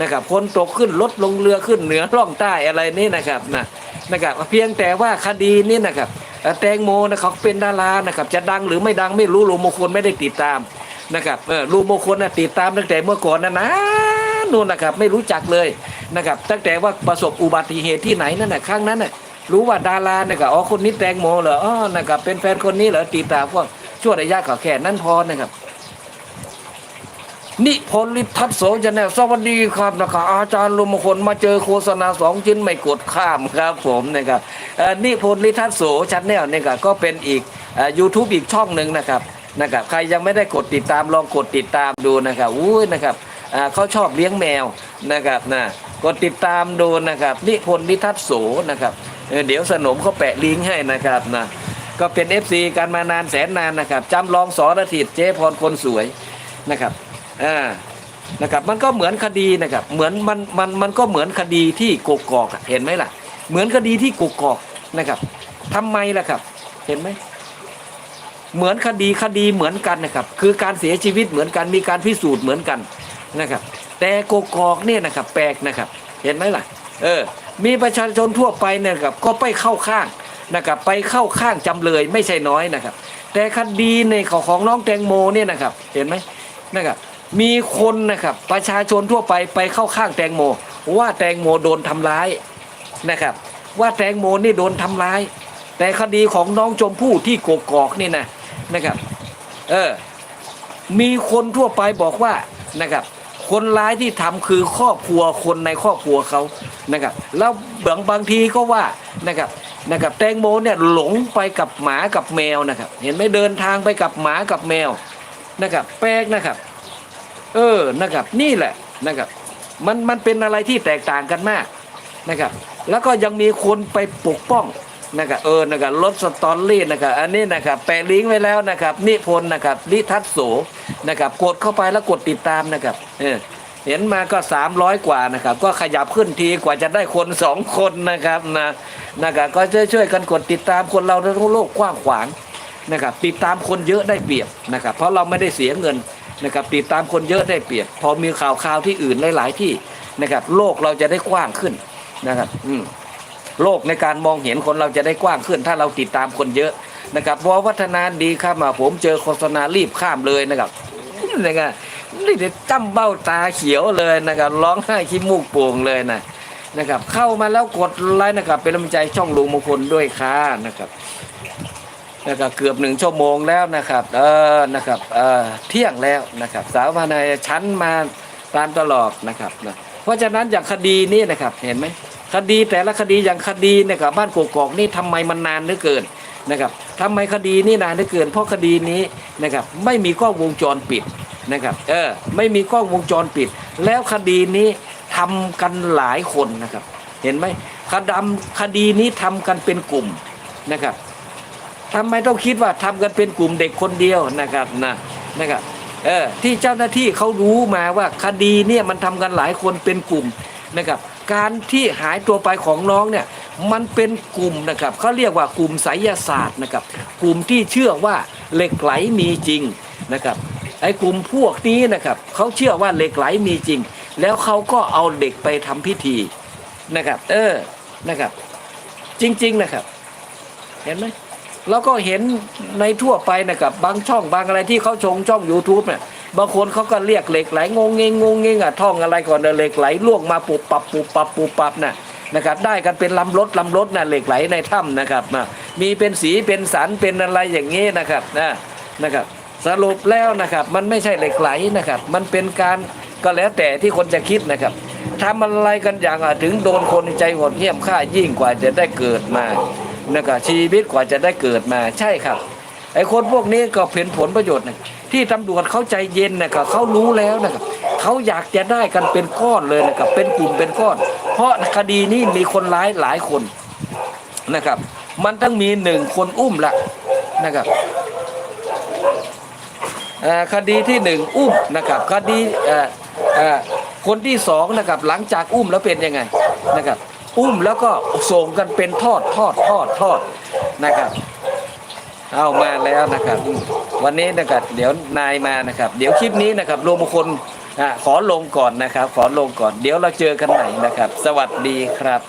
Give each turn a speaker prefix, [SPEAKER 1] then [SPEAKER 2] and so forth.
[SPEAKER 1] นะครับคนตกขึ้นรถลงเรือขึ้นเหนือร่องใต้อะไรนี่นะครับนะนะครับเพียงแต่ว่าคดีนี้นะครับแตงโมนะเขาเป็นดารานะครับจะดังหรือไม่ดังไม่รู้ลุงมงคลไม่ได้ติดตามนะครับเออลุงมงคลนะติดตามตั้งแต่เมื่อก่อนนะนะนู่นนะครับไม่รู้จักเลยนะครับตั้งแต่ว่าประสบอุบัติเหตุที่ไหนนั่นนะครั้งนั้นนะรู้ว่าดารานะครับอ๋อคนนี้แตงโมเหรออ๋อนะครับเป็นแฟนคนนี้เหรอติดตามพวกช่วระยะขอแค่นั้นพอนะครับ นิพนธ์ลิทัศโสจะแนวสวัสดีครับนะครับอาจารย์ลุมคลมาเจอโฆษณาสองชิ้นไม่กดข้ามครับผมนะครับนิพนธ์ลิทัศโสชันแนลนี่ครับก็เป็นอีกยูทูบอีกช่องหนึ่งนะครับนะครับใครยังไม่ได้กดติดตามลองกดติดตามดูนะครับอุ้ยนะครับเขาชอบเลี้ยงแมวนะครับนะกดติดตามดูนะครับนิพนธ์ลิทัศโสนะครับเดี๋ยวสนมเขาแปะลิงก์ให้นะครับนะก็เป็น FC กันมานานแสนนานนะครับจำลองสอรถิตเจ๊พรคนสวยนะครับ อ่านะครับมันก็เหมือนคดีนะครับเหมือนมันมันมันก็เหมือนคดีที่กกอกเห็นไหมล่ะ เหมือนคดีที่กกอกนะครับทำไมล่ะครับ เห็นไหมเหมือนคดีคดีเหมือนกันนะครับ คือการเสียชีวิตเหมือนกันมีการพิสูจน์เหมือนกันนะครับ แต่กกอกเนี่ยนะครับแปลกนะครับ เห็นไหมล่ะ เออ มีประชาชนทั่วไปเนี่ยครับก็ไปเข้าข้างนะครับไปเข้าข้างจำเลยไม่ใช่น้อยนะครับ แต่คดีในของของน้องแตงโมเนี่ยนะครับ เห็นไหมนะครับ มีคนนะครับประชาชนทั่วไปไปเข้าข้างแตงโม ว่าแตงโมโดนทำร้ายนะครับ ว่าแตงโมนี่โดนทำร้าย แต่คดีของน้องชมพู่ที่กกอกนี่นะนะครับเออมีคนทั่วไปบอกว่านะครับคนร้ายที่ทำคือครอบครัวคนในครอบครัวเขานะครับ แล้วบางบางทีก็ว่านะครับนะครับแตงโมเนี่ยหลงไปกับหมากับแมวนะครับ เห็นไหมเดินทางไปกับหมากับแมวนะครับ แปลกนะครับ เออนะครับ นี่แหละนะครับ มันมันเป็นอะไรที่แตกต่างกันมากนะครับ แล้วก็ยังมีคนไปปกป้องนะครับเออนะครับรถสตอรี่นะครับอันนี้นะครับแปะลิงก์ไว้แล้วนะครับ นิพนธ์นะครับลิทัศโสนะครับ กดเข้าไปแล้วกดติดตามนะครับเออเห็นมาก็ 300 กว่านะครับ ก็ขยับขึ้นทีกว่าจะได้คนสองคนนะครับนะนะครับก็ช่วยช่วยๆกันกดติดตามคนเราทั้งโลกกว้างขวางนะครับ ติดตามคนเยอะได้เปรียบนะครับ เพราะเราไม่ได้เสียเงิน นะครับติดตามคนเยอะได้เปรียบพอมีข่าวข่าวที่อื่นหลาย ๆ ที่นะครับ โลกเราจะได้กว้างขึ้นนะครับ อืมโลกในการมองเห็นคนเราจะได้กว้างขึ้น ถ้าเราติดตามคนเยอะนะครับพอวัฒนาดีครับมาผมเจอโฆษณารีบข้ามเลยนะครับนะครับนี่เด็ดจ้ำเบ้าตาเขียวเลยนะครับร้องไห้ขี้มูกโป่งเลยนะนะครับ เข้ามาแล้วกดไลค์นะครับ เป็นกำลังใจช่องลุงมงคลด้วยค่ะนะครับ นะครับเกือบหนึ่งชั่วโมงแล้วนะครับเออนะครับเออเที่ยงแล้วนะครับ สาวพานายชั้นมาตามตลอดนะครับนะเพราะฉะนั้นอย่างคดีนี้นะครับเห็นไหมคดีแต่ละคดีอย่างคดีนะครับบ้านกกอกนี่ทำไมมันนานเหลือเกินนะครับทำไมคดีนี้นานเหลือเกิน เพราะคดีนี้นะครับไม่มีกล้องวงจรปิดนะครับเออไม่มีกล้องวงจรปิด แล้วคดีนี้ทำกันหลายคนนะครับ เห็นไหมคดำคดีนี้ทำกันเป็นกลุ่มนะครับ ทำไมต้องคิดว่าทำกันเป็นกลุ่มเด็กคนเดียวนะครับนะนะครับเออที่เจ้าหน้าที่เขารู้มาว่าคดีเนี่ยมันทำกันหลายคนเป็นกลุ่มนะครับ การที่หายตัวไปของน้องเนี่ยมันเป็นกลุ่มนะครับเขาเรียกว่ากลุ่มไสยศาสตร์นะครับ กลุ่มที่เชื่อว่าเหล็กไหลมีจริงนะครับไอ้กลุ่มพวกนี้นะครับเขาเชื่อว่าเหล็กไหลมีจริง แล้วเขาก็เอาเด็กไปทำพิธีนะครับ เออนะครับ จริง ๆ นะครับ เห็นไหม แล้วก็เห็นในทั่วไปนะครับบางช่องบางอะไรที่เขาชงช่อง YouTube เนี่ยบางคนเขาก็เรียกเหล็กไหลงงเงงงงเงงอะท่องอะไรก่อนเหล็กไหลล่วงมาปุบปับปุบปับปุบปับน่ะนะครับได้กันเป็นลำรถลำรถนะเหล็กไหลในถ้ำนะครับมีเป็นสีเป็นสันเป็นอะไรอย่างนี้นะครับนะนะครับ สรุปแล้วนะครับมันไม่ใช่เหล็กไหลนะครับ มันเป็นการก็แล้วแต่ที่คนจะคิดนะครับทำอะไรกันอย่างอะถึงโดนคนใจโหดเหี้ยมฆ่ายิ่งกว่าจะได้เกิดมา นะครับชีวิตกว่าจะได้เกิดมาใช่ครับ ไอ้คนพวกนี้ก็เห็นผลประโยชน์นะที่ตำรวจเขาใจเย็นนะครับเขารู้แล้วนะครับเขาอยากจะได้กันเป็นก้อนเลยนะครับเป็นกลุ่มเป็นก้อน เพราะคดีนี้มีคนร้ายหลายคนนะครับ มันต้องมีหนึ่งคนอุ้มละนะครับคดีที่หนึ่งอุ้มนะครับคดีคนที่สองนะครับหลังจากอุ้มแล้วเป็นยังไงนะครับ อุ้มแล้วก็ส่งกันเป็นทอดทอดทอดทอดนะครับ เอามาแล้วนะครับ วันนี้นะครับเดี๋ยวนายมานะครับ เดี๋ยวคลิปนี้นะครับรวมคนขอลงก่อนนะครับ ขอลงก่อน เดี๋ยวเราเจอกันใหม่นะครับ สวัสดีครับ